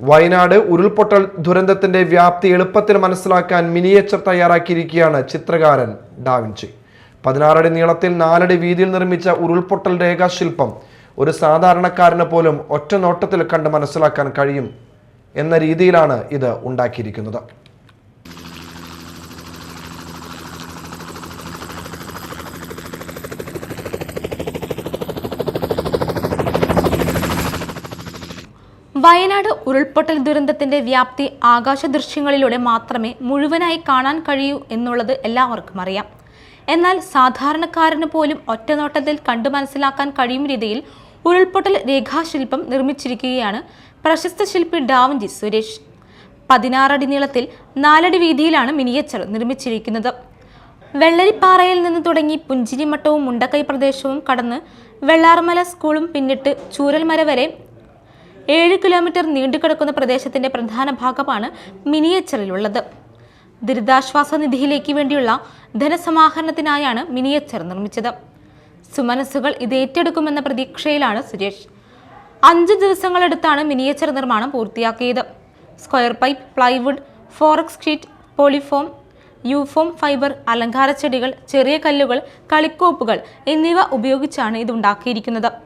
വയനാട് ഉരുൾപൊട്ടൽ ദുരന്തത്തിന്റെ വ്യാപ്തി എളുപ്പത്തിൽ മനസ്സിലാക്കാൻ മിനിയേച്ചർ തയ്യാറാക്കിയിരിക്കുകയാണ് ചിത്രകാരൻ ഡാവിഞ്ചി. പതിനാറടി നീളത്തിൽ നാലടി വീതിയിൽ നിർമ്മിച്ച ഉരുൾപൊട്ടൽ രേഖാശില്പം ഒരു സാധാരണക്കാരന് പോലും ഒറ്റ നോട്ടത്തിൽ കണ്ട് മനസ്സിലാക്കാൻ കഴിയും എന്ന രീതിയിലാണ് ഇത് ഉണ്ടാക്കിയിരിക്കുന്നത്. വയനാട് ഉരുൾപൊട്ടൽ ദുരന്തത്തിന്റെ വ്യാപ്തി ആകാശ ദൃശ്യങ്ങളിലൂടെ മാത്രമേ മുഴുവനായി കാണാൻ കഴിയൂ എന്നുള്ളത് എല്ലാവർക്കും അറിയാം. എന്നാൽ സാധാരണക്കാരന് പോലും ഒറ്റനോട്ടത്തിൽ കണ്ടു മനസ്സിലാക്കാൻ കഴിയും രീതിയിൽ ഉരുൾപൊട്ടൽ രേഖാശില്പം നിർമ്മിച്ചിരിക്കുകയാണ് പ്രശസ്ത ശില്പി ഡാവഞ്ചി സുരേഷ്. പതിനാറടി നീളത്തിൽ നാലടി വീതിയിലാണ് മിനിയേച്ചർ നിർമ്മിച്ചിരിക്കുന്നത്. വെള്ളരിപ്പാറയിൽ നിന്ന് തുടങ്ങി പുഞ്ചിരിമട്ടവും മുണ്ടക്കൈ പ്രദേശവും കടന്ന് വെള്ളാർമല സ്കൂളും പിന്നിട്ട് ചൂരൽമര വരെ ഏഴ് കിലോമീറ്റർ നീണ്ടുകിടക്കുന്ന പ്രദേശത്തിന്റെ പ്രധാന ഭാഗമാണ് മിനിയേച്ചറിലുള്ളത്. ദുരിതാശ്വാസ നിധിയിലേക്ക് വേണ്ടിയുള്ള ധനസമാഹരണത്തിനായാണ് മിനിയേച്ചർ നിർമ്മിച്ചത്. സുമനസ്സുകൾ ഇത് ഏറ്റെടുക്കുമെന്ന പ്രതീക്ഷയിലാണ് സുരേഷ്. അഞ്ച് ദിവസങ്ങളെടുത്താണ് മിനിയേച്ചർ നിർമ്മാണം പൂർത്തിയാക്കിയത്. Square pipe plywood forex sheet polyfoam ufoam fibre അലങ്കാര ചെടികൾ ചെറിയ കല്ലുകൾ കളിക്കോപ്പുകൾ എന്നിവ ഉപയോഗിച്ചാണ് ഇത് ഉണ്ടാക്കിയിരിക്കുന്നത്.